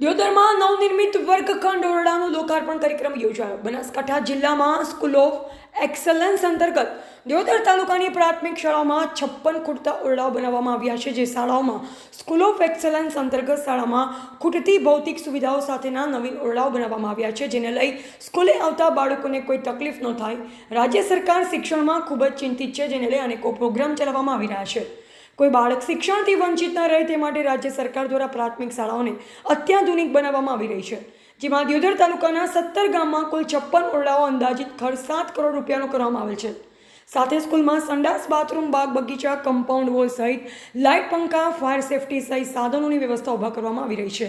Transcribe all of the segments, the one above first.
દિયોદરમાં નવનિર્મિત વર્ગખંડ ઓરડાનું લોકાર્પણ કાર્યક્રમ યોજાયો. બનાસકાંઠા જિલ્લામાં સ્કૂલ ઓફ એક્સલન્સ અંતર્ગત દિયોદર તાલુકાની પ્રાથમિક શાળાઓમાં છપ્પન ખૂટતા ઓરડાઓ બનાવવામાં આવ્યા છે, જે શાળાઓમાં સ્કૂલ ઓફ એક્સલન્સ અંતર્ગત શાળામાં ખૂટતી ભૌતિક સુવિધાઓ સાથેના નવીન ઓરડાઓ બનાવવામાં આવ્યા છે, જેને લઈ સ્કૂલે આવતા બાળકોને કોઈ તકલીફ ન થાય. રાજ્ય સરકાર શિક્ષણમાં ખૂબ જ ચિંતિત છે, જેને લઈ અનેકો પ્રોગ્રામ ચલાવવામાં આવી રહ્યા છે. કોઈ બાળક શિક્ષણથી વંચિત ન રહે તે માટે રાજ્ય સરકાર દ્વારા પ્રાથમિક શાળાઓને અત્યાધુનિક બનાવવામાં આવી રહી છે. જેમાં દિયોદર તાલુકાના સત્તર ગામમાં કુલ છપ્પન ઓરડાઓ અંદાજિત ખર્ચ સાત કરોડ રૂપિયાનો કરવામાં આવેલ છે. સાથે સ્કૂલમાં સંડાસ, બાથરૂમ બાગ બગીચા કમ્પાઉન્ડ વોલ સહિત લાઇટ પંખા, ફાયર સેફટી સહિત સાધનોની વ્યવસ્થા ઊભા કરવામાં આવી રહી છે.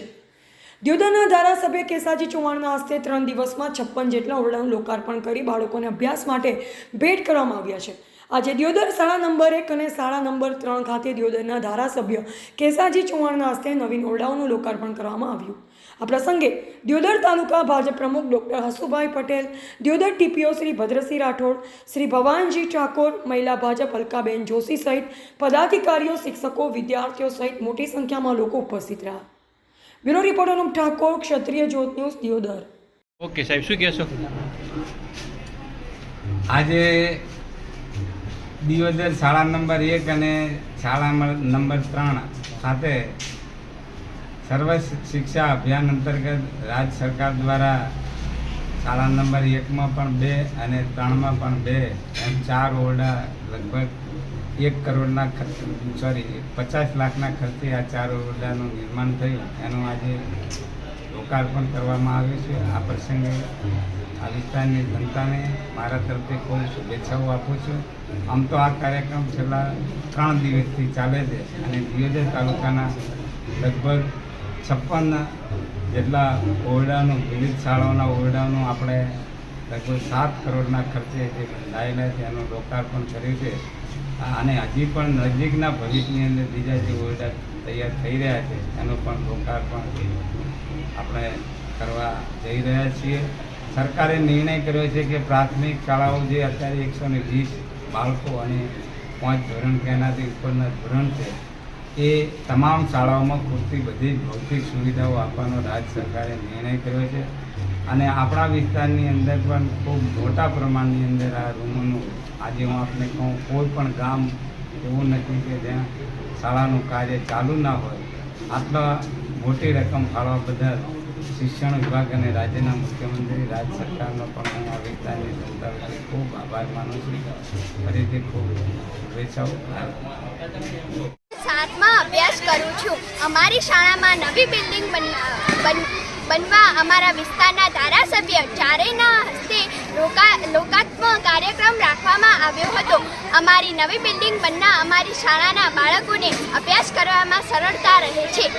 દ્યોદરના ધારાસભ્ય કેસાજી ચૌહાણના હસ્તે ત્રણ દિવસમાં છપ્પન જેટલા ઓરડાનું લોકાર્પણ કરી બાળકોને અભ્યાસ માટે ભેટ કરવામાં આવ્યા છે. આજે દિયોદર શાળા નંબર એક અને શાળા નંબર ત્રણ ખાતે દિયોદરના ધારાસભ્ય કેસાજી ચૌહાણના હસ્તે નવીન ઓરડાઓનું લોકાર્પણ કરવામાં આવ્યું. આ પ્રસંગે દિયોદર તાલુકા ભાજપ પ્રમુખ ડૉક્ટર હસુભાઈ પટેલ દિયોદર ટીપીઓ શ્રી ભદ્રસિંહ રાઠોડ શ્રી ભવાનજી ઠાકોર મહિલા ભાજપ અલકાબેન જોશી સહિત પદાધિકારીઓ શિક્ષકો વિદ્યાર્થીઓ સહિત મોટી સંખ્યામાં લોકો ઉપસ્થિત રહ્યા. Bureau reporter Anup Thakor Kshatriya Jyot news Deodar. Okay સાહેબ શું કહેશો? આજે દિયોદર શાળા નંબર એક અને શાળા નંબર- ત્રણ ખાતે સર્વ શિક્ષા અભિયાન અંતર્ગત રાજ્ય સરકાર દ્વારા શાળા નંબર એકમાં પણ બે અને ત્રણમાં પણ બે એમ ચાર ઓરડા લગભગ એક કરોડના ખર્ચ સોરી પચાસ લાખના ખર્ચે આ ચાર ઓરડાનું નિર્માણ થયું. એનું આજે લોકાર્પણ કરવામાં આવ્યું છે. આ પ્રસંગે આ વિસ્તારની જનતાને મારા તરફથી ખૂબ શુભેચ્છાઓ આપું છું. આમ તો આ કાર્યક્રમ છેલ્લા ત્રણ દિવસથી ચાલે છે અને દિયોદર તાલુકાના લગભગ છપ્પન જેટલા ઓરડાનું, વિવિધ શાળાઓના ઓરડાનું આપણે લગભગ સાત કરોડના ખર્ચે જે બંધાયેલા છે, એનું લોકાર્પણ કર્યું છે. અને હજી પણ નજીકના ભવિષ્યની અંદર બીજા જે ઓરડા તૈયાર થઈ રહ્યા છે, એનું પણ લોકાર્પણ આપણે કરવા જઈ રહ્યા છીએ. સરકારે નિર્ણય કર્યો છે કે પ્રાથમિક શાળાઓ જે અત્યારે એકસો ને વીસ બાળકો અને પાંચ ધોરણ કે એનાથી ઉપરના ધોરણ છે, એ તમામ શાળાઓમાં પૂરતી બધી ભૌતિક સુવિધાઓ આપવાનો રાજ્ય સરકારે નિર્ણય કર્યો છે. અને આપણા વિસ્તારની અંદર પણ ખૂબ મોટા પ્રમાણની અંદર આ રૂમોનું, આજે હું આપને કહું, કોઈ પણ ગામ એવું નથી કે જ્યાં શાળાનું કાર્ય ચાલુ ના હોય. આટલા મોટી રકમ ફાળવા બદલ શિક્ષણ વિભાગ અને રાજ્યના મુખ્યમંત્રી રાજ્ય સરકારનો પણ હું આ વિસ્તારની જનતા વિશે ખૂબ આભાર માનું છું. ફરીથી ખૂબ શુભેચ્છાઓ. સાતમાં અભ્યાસ કરું છું. અમારી શાળામાં નવી બિલ્ડિંગ બન- બન- બનવા અમારા વિસ્તારના ધારાસભ્ય ચારેના હસ્તે લોકા, લોકાત્મક કાર્યક્રમ રાખવામાં આવ્યો હતો. અમારી નવી બિલ્ડિંગ બનના અમારી શાળાના બાળકોને અભ્યાસ કરવામાં સરળતા રહે છે.